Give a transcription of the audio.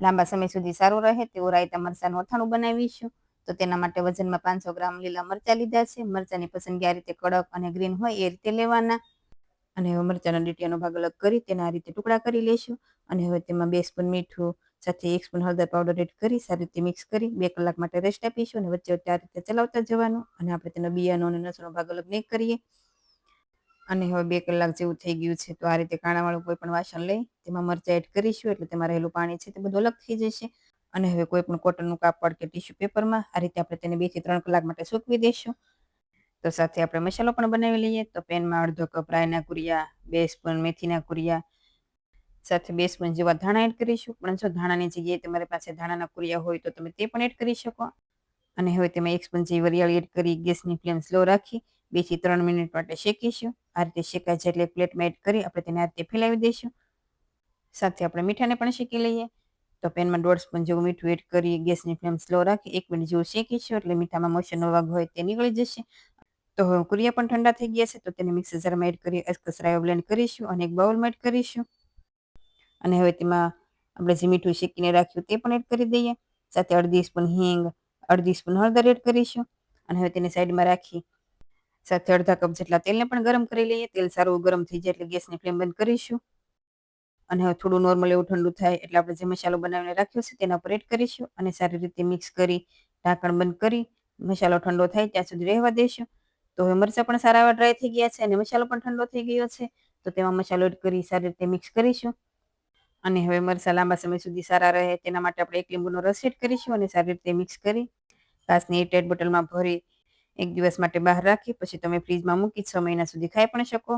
લાંબા સમય સુધી સારું રહે તેવું રાયતા મરચાનું અથાણું બનાવીશું. તો તેના માટે વજનમાં પાંચસો ગ્રામ લીલા મરચાં લીધા છે. મરચાંની પસંદગી આ રીતે કડક અને ગ્રીન હોય એ રીતે લેવાના. અને હવે મરચાના ડીટીયાનો ભાગ અલગ કરી તેના આ રીતે ટુકડા કરી લઈશું અને હવે તેમાં બે સ્પૂન મીઠું, સાથે એક સ્પૂન હળદર પાવડર એડ કરી સારી રીતે મિક્સ કરી બે કલાક માટે રેસ્ટ આપીશું અને વચ્ચે વચ્ચે આ રીતે ચલાવતા જવાનું. અને આપણે તેનો બિયાનો અને નસનો ભાગ અલગ નહીં કરીએ. અને હવે બે કલાક જેવું થઈ ગયું છે, તો આ રીતે કાણાવાળું કોઈ પણ વાસણ લઈ, તેમાં મરચાં એડ કરીશું એટલે તેમાં રહેલું પાણી છે તે બધું અલગ થઈ જશે. અને હવે કોઈ પણ કોટનનું કાપડ કે ટીશ્યુ પેપરમાં આ રીતે આપણે તેને બેથી ત્રણ કલાક માટે સૂકવી દઈશું તો સાથે આપણે મસાલો પણ બનાવી લઈએ, તો પેનમાં અડધો કપ રાયના કુરિયા, બે સ્પૂન મેથીના કુરિયા, સાથે બે સ્પૂન જેવા ધાણા એડ કરીશું. પણ જો ધાણાની જગ્યાએ તમારી પાસે ધાણાના કુરિયા હોય તો તમે તે પણ એડ કરી શકો. અને હવે તેમાં એક સ્પૂન જેવી વરિયાળી એડ કરી, ગેસની ફ્લેમ સ્લો રાખી બેથી ત્રણ મિનિટ માટે શેકીશું આ રીતે શેકાય છે એટલે પ્લેટમાં એડ કરી આપણે તેને આ રીતે ફેલાવી દઈશું. સાથે આપણે મીઠાને પણ શેકી લઈએ. તો પેનમાં દોઢ સ્પૂન જેવું મીઠું એડ કરી ગેસની ફ્લેમ સ્લો રાખી એક મિનિટ જેવું શેકીશું એટલે મીઠામાં મોશનનો વાગ હોય તે નીકળી જશે. તો હવે કુરિયા પણ ઠંડા થઈ ગયા છે, તો તેને મિક્સર જારમાં એડ કરી અસકસરાયો બ્લેન્ડ કરીશું અને એક બાઉલમાં એડ કરીશું. અને હવે તેમાં આપણે જે મીઠું શેકીને રાખ્યું તે પણ એડ કરી દઈએ. સાથે અડધી સ્પૂન હિંગ, અડધી સ્પૂન હળદર એડ કરીશું. અને હવે તેને સાઈડમાં રાખી સાથે અડધા કપ જેટલા તેલને પણ ગરમ કરી લઈએ. તેલ સારું ગરમ થઈ જાય એટલે ગેસની ફ્લેમ બંધ કરીશું. અને હવે થોડું નોર્મલ એવું ઠંડુ થાય એટલે આપણે જે મસાલો બનાવીને રાખ્યો છે તેના પર એડ કરીશું અને સારી રીતે મિક્સ કરી ઢાંકણ બંધ કરી મસાલો ઠંડો થાય ત્યાં સુધી રહેવા દઈશું તો હવે મરચાં પણ સારા એવા ડ્રાય થઈ ગયા છે અને મસાલો પણ ઠંડો થઈ ગયો છે. તો તેમાં મસાલો એડ કરી સારી રીતે મિક્સ કરીશું. અને હવે મરચાં લાંબા સમય સુધી સારા રહે તેના માટે આપણે એક લીંબુનો રસ એડ કરીશું અને સારી રીતે મિક્સ કરી કાચની એરટાઇટ બોટલમાં ભરી એક દિવસ માટે બહાર રાખી, પછી તમે ફ્રીજમાં મૂકી છ મહિના સુધી ખાઈ પણ શકો.